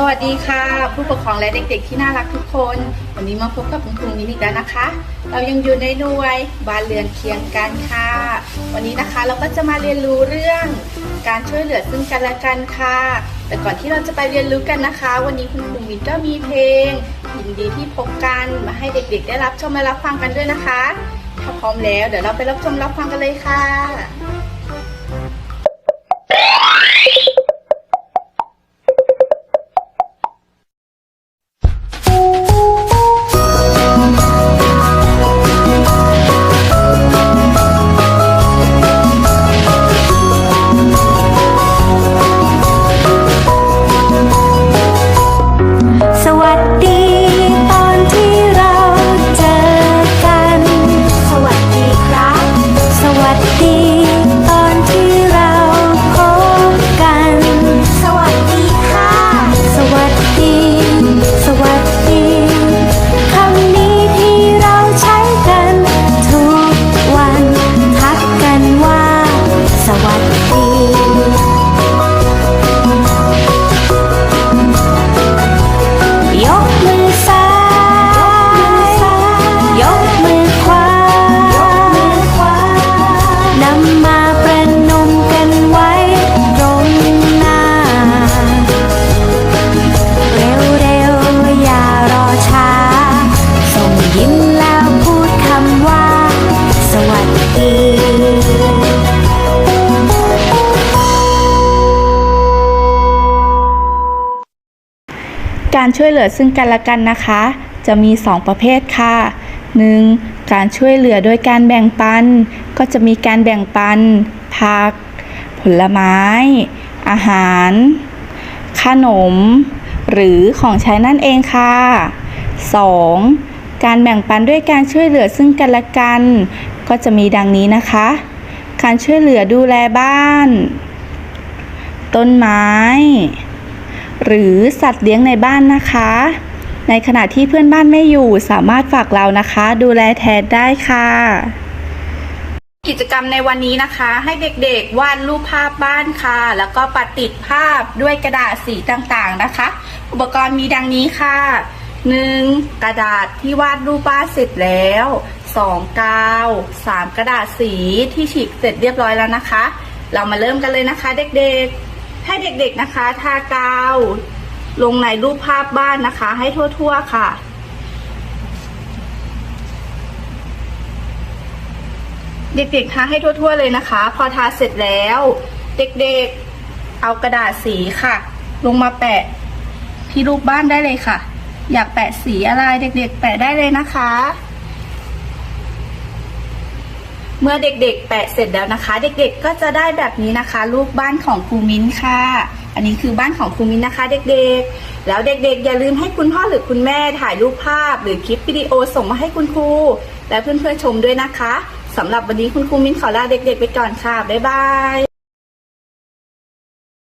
สวัสดีค่ะ ผู้ปกครองและเด็กๆที่น่ารักทุกคน วันนี้มาพบกับคุณครูมินิกแล้วนะคะ เรายังอยู่ในหน่วยบ้านเรือนเคียงกันค่ะ วันนี้นะคะเราก็จะมาเรียนรู้เรื่อง การช่วยเหลือซึ่งกันและกันค่ะ แต่ก่อนที่เราจะไปเรียนรู้กันนะคะ วันนี้คุณครูมินก็มีเพลงยินดีที่พบกันมาให้เด็กๆ ได้รับชมและรับฟังกันด้วยนะคะถ้าพร้อมแล้ว เดี๋ยวเราไปรับชมรับฟังกันเลยค่ะ การช่วยเหลือซึ่งกันและกันนะคะ จะมี 2 ประเภทค่ะ 1. การช่วยเหลือโดยการแบ่งปัน ก็จะมีการแบ่งปันผัก ผลไม้ อาหาร ขนม หรือของใช้นั่นเองค่ะ 2. การแบ่งปันด้วยการช่วยเหลือซึ่งกันและกัน ก็จะมีดังนี้นะคะ การช่วยเหลือดูแลบ้าน ต้นไม้ หรือสัตว์เลี้ยงในบ้านนะคะ ในขณะที่เพื่อนบ้านไม่อยู่สามารถฝากเรานะคะ ดูแลแทนได้ค่ะ กิจกรรมในวันนี้นะคะ ให้เด็กๆวาดรูปภาพบ้านค่ะ แล้วก็ปัดติดภาพด้วยกระดาษสีต่างๆนะคะ อุปกรณ์มีดังนี้ค่ะ 1. กระดาษที่วาดรูปบ้านเสร็จแล้ว 2. กาว 3. กระดาษสีที่ฉีกเสร็จเรียบร้อยแล้วนะคะ เรามาเริ่มกันเลยนะคะเด็กๆ ให้เด็กๆนะคะทากาว ลงในรูปภาพบ้านนะคะ ให้ทั่วๆค่ะ เด็กๆทาให้ทั่วๆเลยนะคะ พอทาเสร็จแล้ว เด็กๆเอากระดาษสีค่ะ ลงมาแปะที่รูปบ้านได้เลยค่ะ อยากแปะสีอะไรเด็กๆ แปะได้เลยนะคะ เมื่อเด็กๆ แปะเสร็จแล้วนะคะ เด็กๆก็จะได้แบบนี้นะคะ รูปบ้านของครูมิ้นค่ะ อันนี้คือบ้านของครูมิ้นนะคะ เด็กๆ แล้วเด็กๆ อย่าลืมให้คุณพ่อหรือคุณแม่ถ่ายรูปภาพ หรือคลิปวิดีโอส่งมาให้คุณครู และเพื่อนๆชมด้วยนะคะสำหรับวันนี้คุณครูมิ้นขอลาเด็ก ๆ ไปก่อนค่ะบ๊ายบาย